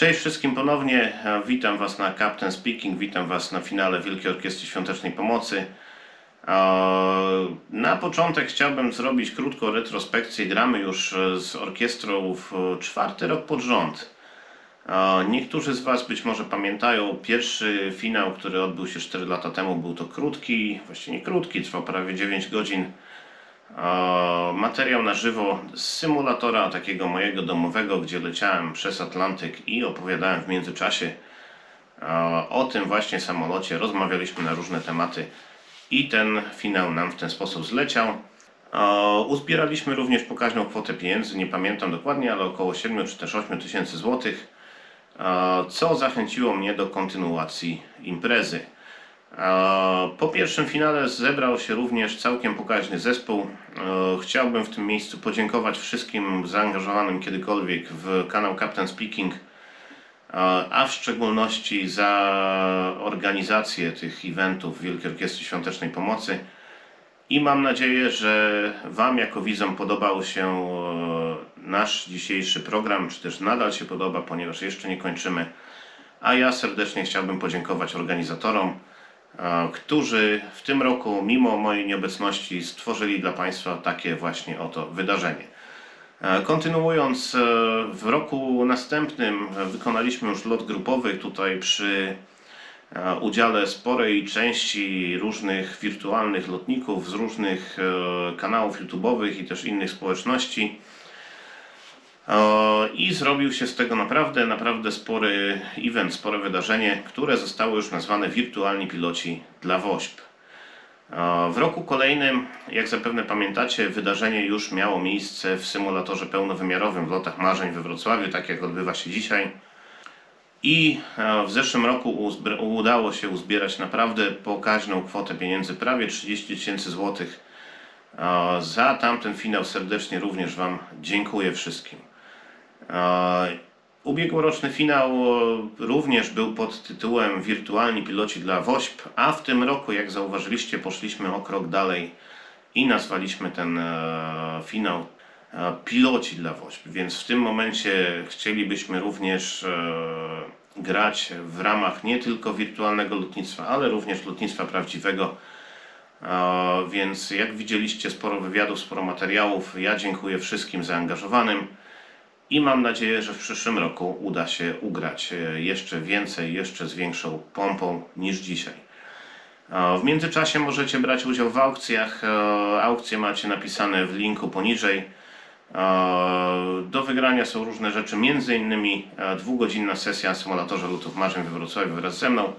Cześć wszystkim ponownie. E, Witam Was na Captain Speaking, witam Was na finale Wielkiej Orkiestry Świątecznej Pomocy. E, Na początek chciałbym zrobić krótką retrospekcję. Gramy już e, z orkiestrą w czwarty rok pod rząd. Niektórzy z Was być może pamiętają pierwszy finał, który odbył się 4 lata temu. Był to krótki, właściwie nie krótki, trwał prawie 9 godzin. Materiał na żywo z symulatora takiego mojego domowego, gdzie leciałem przez Atlantyk i opowiadałem w międzyczasie o tym właśnie samolocie. Rozmawialiśmy na różne tematy i ten finał nam w ten sposób zleciał. Uzbieraliśmy również pokaźną kwotę pieniędzy, nie pamiętam dokładnie, ale około 7 czy też 8 tysięcy złotych, co zachęciło mnie do kontynuacji imprezy. Po pierwszym finale zebrał się również całkiem pokaźny zespół. E, Chciałbym w tym miejscu podziękować wszystkim zaangażowanym kiedykolwiek w kanał Captain Speaking, a w szczególności za organizację tych eventów Wielkiej Orkiestry Świątecznej Pomocy. I mam nadzieję, że Wam jako widzom podobał się e, nasz dzisiejszy program, czy też nadal się podoba, ponieważ jeszcze nie kończymy. A ja serdecznie chciałbym podziękować organizatorom, którzy w tym roku, mimo mojej nieobecności, stworzyli dla Państwa takie właśnie oto wydarzenie. E, Kontynuując, e, w roku następnym e, wykonaliśmy już lot grupowy tutaj przy e, udziale sporej części różnych wirtualnych lotników z różnych e, kanałów YouTube'owych i też innych społeczności. I zrobił się z tego naprawdę, naprawdę spory event, spore wydarzenie, które zostało już nazwane Wirtualni Piloci dla WOŚP. W roku kolejnym, jak zapewne pamiętacie, wydarzenie już miało miejsce w symulatorze pełnowymiarowym w lotach marzeń we Wrocławiu, tak jak odbywa się dzisiaj. I e, w zeszłym roku udało się uzbierać naprawdę pokaźną kwotę pieniędzy, prawie 30 tysięcy złotych. Za tamten finał serdecznie również Wam dziękuję wszystkim. Ubiegłoroczny finał e, również był pod tytułem Wirtualni piloci dla WOŚP, a w tym roku, jak zauważyliście, poszliśmy o krok dalej i nazwaliśmy ten e, finał e, Piloci dla WOŚP. Więc w tym momencie chcielibyśmy również grać w ramach nie tylko wirtualnego lotnictwa, ale również lotnictwa prawdziwego. Więc jak widzieliście, sporo wywiadów, sporo materiałów. Ja dziękuję wszystkim zaangażowanym i mam nadzieję, że w przyszłym roku uda się ugrać e, jeszcze więcej, jeszcze z większą pompą niż dzisiaj. W międzyczasie możecie brać udział w aukcjach. E, Aukcje macie napisane w linku poniżej. E, Do wygrania są różne rzeczy, między innymi dwugodzinna sesja na symulatorze lotów marzeń we Wrocławiu wraz ze mną.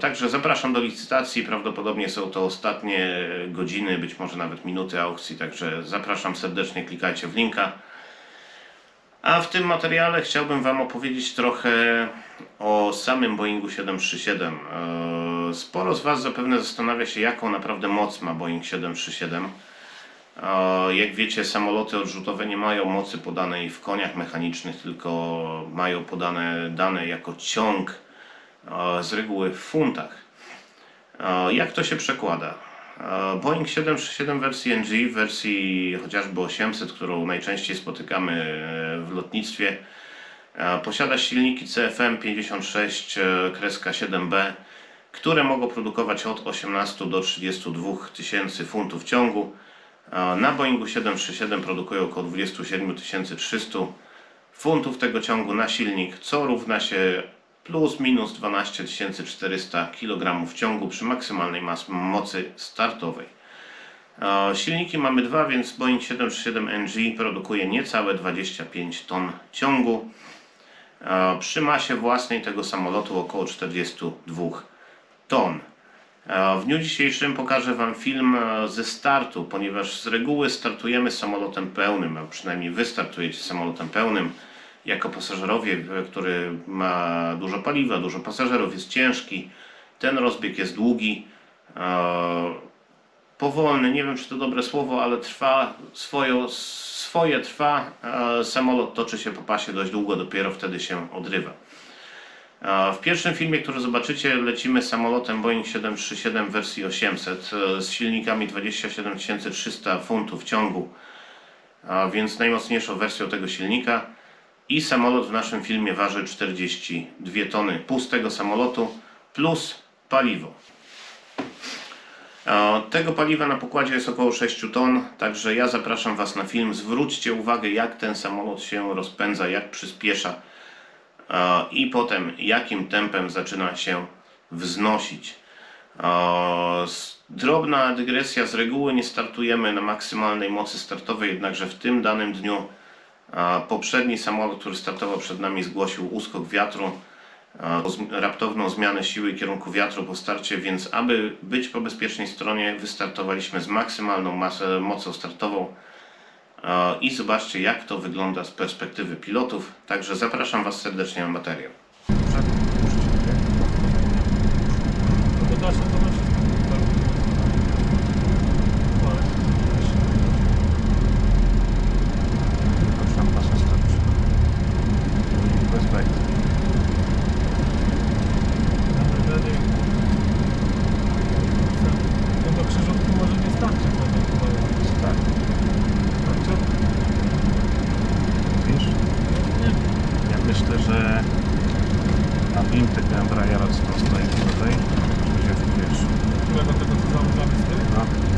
Także zapraszam do licytacji. Prawdopodobnie są to ostatnie godziny, być może nawet minuty aukcji. Także zapraszam serdecznie, klikajcie w linka. A w tym materiale chciałbym Wam opowiedzieć trochę o samym Boeingu 737. E, Sporo z Was zapewne zastanawia się, jaką naprawdę moc ma Boeing 737. E, Jak wiecie, samoloty odrzutowe nie mają mocy podanej w koniach mechanicznych, tylko mają podane dane jako ciąg, e, z reguły w funtach. Jak to się przekłada? E, Boeing 737 wersji NG, wersji chociażby 800, którą najczęściej spotykamy e, w lotnictwie, e, posiada silniki CFM 56 e, kreska 7B, które mogą produkować od 18 do 32 tysięcy funtów ciągu. Na Boeingu 737 produkują około 27 300 funtów tego ciągu na silnik, co równa się plus minus 12 400 kg ciągu przy maksymalnej mas- mocy startowej. E, Silniki mamy dwa, więc Boeing 737 NG produkuje niecałe 25 ton ciągu. E, Przy masie własnej tego samolotu około 42 ton. E, W dniu dzisiejszym pokażę Wam film e, ze startu, ponieważ z reguły startujemy samolotem pełnym, a przynajmniej Wy startujecie samolotem pełnym jako pasażerowie, który ma dużo paliwa, dużo pasażerów, jest ciężki. Ten rozbieg jest długi, e, powolny, nie wiem czy to dobre słowo, ale trwa swoją, swoje trwa. E, samolot toczy się po pasie dość długo, dopiero wtedy się odrywa. E, W pierwszym filmie, który zobaczycie, lecimy samolotem Boeing 737 w wersji 800 e, z silnikami 27 300 funtów ciągu, więc najmocniejszą wersją tego silnika. I samolot w naszym filmie waży 42 tony pustego samolotu plus paliwo. E, Tego paliwa na pokładzie jest około 6 ton, także ja zapraszam Was na film. Zwróćcie uwagę, jak ten samolot się rozpędza, jak przyspiesza e, i potem jakim tempem zaczyna się wznosić. E, Drobna dygresja, z reguły nie startujemy na maksymalnej mocy startowej, jednakże w tym danym dniu poprzedni samolot, który startował przed nami, zgłosił uskok wiatru, raptowną zmianę siły i kierunku wiatru po starcie, więc aby być po bezpiecznej stronie, wystartowaliśmy z maksymalną masę, mocą startową. I zobaczcie, jak to wygląda z perspektywy pilotów. Także zapraszam Was serdecznie na materiał. To dalsze to na wszystko. No do krzyżówki może nie starczy, bo to chyba Tak. starczy. Wiesz, Nie, ja myślę, że na bim tego Embraera, co tam stoi tutaj, będzie w powietrzu. którego tego co założamy z tyłu.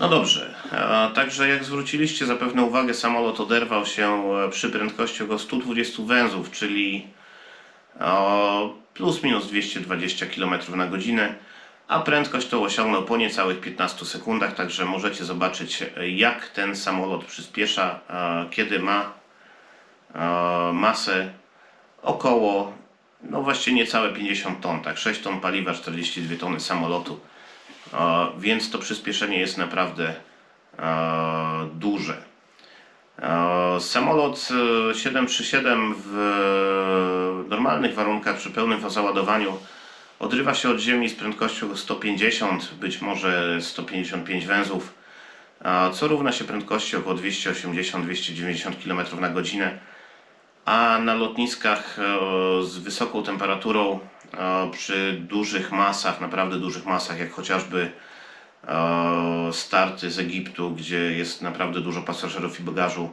No dobrze, e, także jak zwróciliście zapewne uwagę, samolot oderwał się e, przy prędkości około 120 węzłów, czyli o, plus minus 220 km na godzinę, a prędkość to osiągnął po niecałych 15 sekundach, także możecie zobaczyć e, jak ten samolot przyspiesza, e, kiedy ma e, masę około, no właściwie niecałe 50 ton, tak 6 ton paliwa, 42 tony samolotu. E, więc to przyspieszenie jest naprawdę e, duże. E, Samolot e, 737 w normalnych warunkach przy pełnym załadowaniu odrywa się od ziemi z prędkością 150, być może 155 węzłów co równa się prędkości około 280-290 km na godzinę, a na lotniskach e, z wysoką temperaturą e, przy dużych masach, naprawdę dużych masach, jak chociażby e, starty z Egiptu, gdzie jest naprawdę dużo pasażerów i bagażu,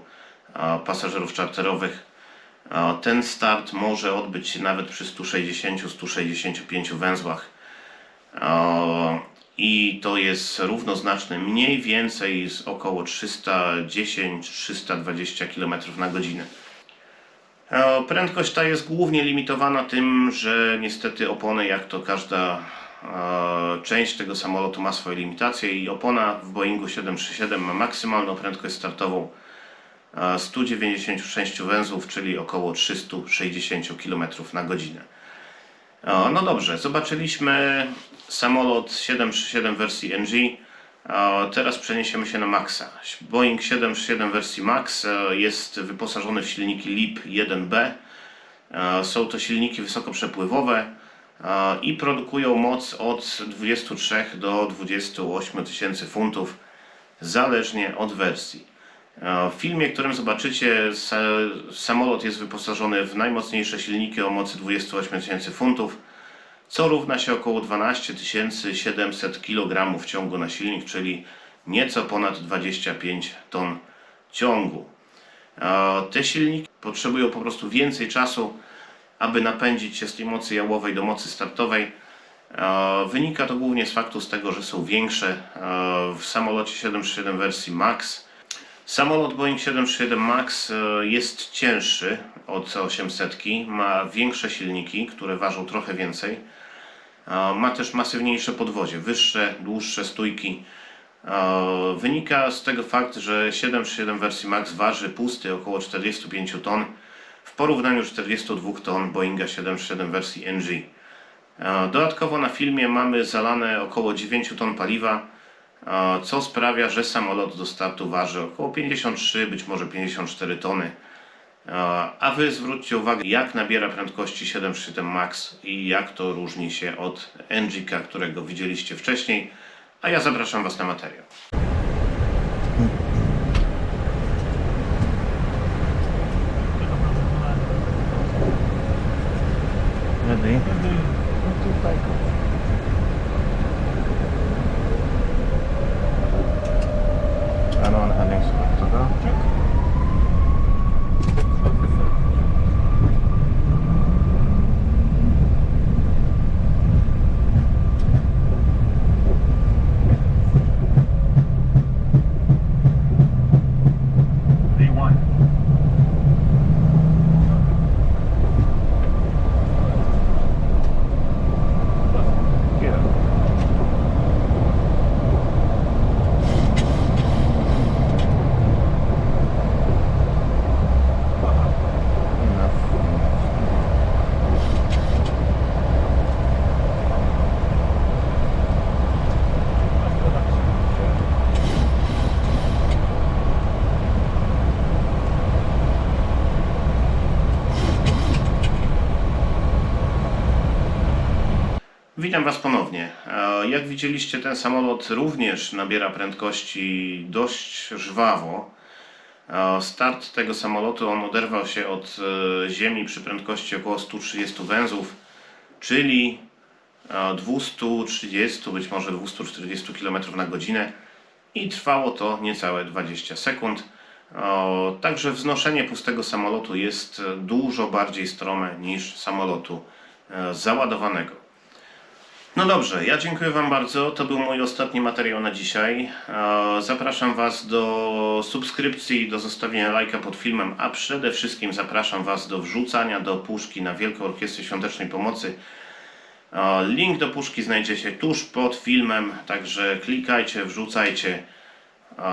pasażerów czarterowych, ten start może odbyć się nawet przy 160-165 węzłach. I to jest równoznaczne mniej więcej z około 310-320 km na godzinę. Prędkość ta jest głównie limitowana tym, że niestety opony, jak to każda część tego samolotu ma swoje limitacje i opona w Boeingu 737 ma maksymalną prędkość startową e, 196 węzłów, czyli około 360 km na godzinę. E, No dobrze, zobaczyliśmy samolot 737 wersji NG. E, Teraz przeniesiemy się na Maxa. Boeing 737 wersji Max e, jest wyposażony w silniki LEAP 1B. E, Są to silniki wysokoprzepływowe e, i produkują moc od 23 do 28 tysięcy funtów, zależnie od wersji. W filmie, którym zobaczycie, sa- samolot jest wyposażony w najmocniejsze silniki o mocy 28 tysięcy funtów, co równa się około 12 700 kg ciągu na silnik, czyli nieco ponad 25 ton ciągu. Te silniki potrzebują po prostu więcej czasu, aby napędzić się z tej mocy jałowej do mocy startowej. E, Wynika to głównie z faktu z tego, że są większe. E, W samolocie 737 wersji MAX Samolot Boeing 737 MAX e, jest cięższy od 800, ma większe silniki, które ważą trochę więcej. Ma też masywniejsze podwozie, wyższe, dłuższe stójki. Wynika z tego fakt, że 737 wersji MAX waży pusty około 45 ton w porównaniu 42 ton Boeinga 737 wersji NG. E, Dodatkowo na filmie mamy zalane około 9 ton paliwa, e, co sprawia, że samolot do startu waży około 53, być może 54 tony. E, A wy zwróćcie uwagę, jak nabiera prędkości 737 MAX i jak to różni się od NGK, którego widzieliście wcześniej. A ja zapraszam Was na materiał. Witam Was ponownie. E, Jak widzieliście, ten samolot również nabiera prędkości dość żwawo. E, Start tego samolotu on oderwał się od e, ziemi przy prędkości około 130 węzłów, czyli e, 230, być może 240 km na godzinę i trwało to niecałe 20 sekund. Także wznoszenie pustego samolotu jest dużo bardziej strome niż samolotu załadowanego. No dobrze, ja dziękuję Wam bardzo. To był mój ostatni materiał na dzisiaj. E, Zapraszam Was do subskrypcji, do zostawienia lajka pod filmem, a przede wszystkim zapraszam Was do wrzucania do puszki na Wielką Orkiestrę Świątecznej Pomocy. E, Link do puszki znajdziecie tuż pod filmem, także klikajcie, wrzucajcie e,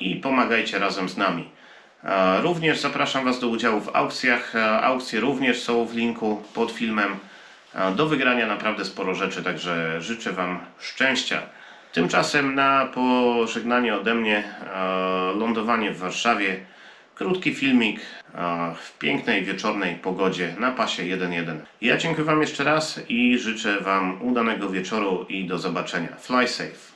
i pomagajcie razem z nami. Również zapraszam Was do udziału w aukcjach. Aukcje również są w linku pod filmem. Do wygrania naprawdę sporo rzeczy, także życzę Wam szczęścia. Tymczasem na pożegnanie ode mnie e, lądowanie w Warszawie. Krótki filmik e, w pięknej wieczornej pogodzie na pasie 1.1. Ja dziękuję Wam jeszcze raz i życzę Wam udanego wieczoru i do zobaczenia. Fly safe.